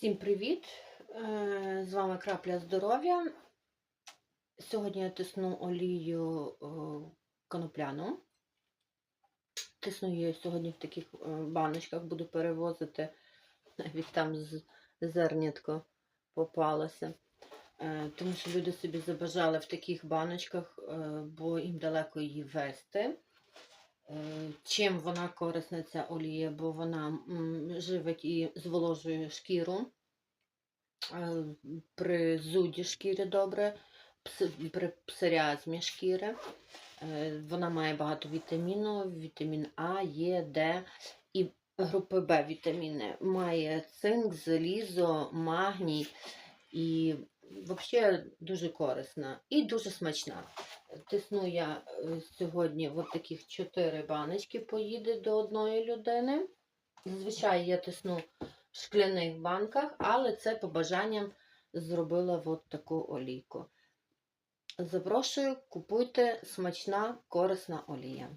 Всім привіт! Е, З вами Крапля здоров'я. Сьогодні я тисну олію е, конопляну. Тисну її сьогодні в таких е, баночках, буду перевозити. Навіть там зернятко попалося. Тому що люди собі забажали в таких баночках, бо їм далеко її вести. Е, Чим вона корисна ця олія, бо вона живить і зволожує шкіру. Е, При зуді шкіри добре, при псоріазмі шкіри. Е, Вона має багато вітаміну, вітамін А, Е, Д і групи Б вітаміни. Має цинк, залізо, магній і взагалі дуже корисна і дуже смачна. Тисну я е, сьогодні от таких 4 баночки поїде до одної людини. Зазвичай я тисну в шкляних банках, але це по бажанням зробила от таку олійку. Запрошую, купуйте смачна, корисна олія.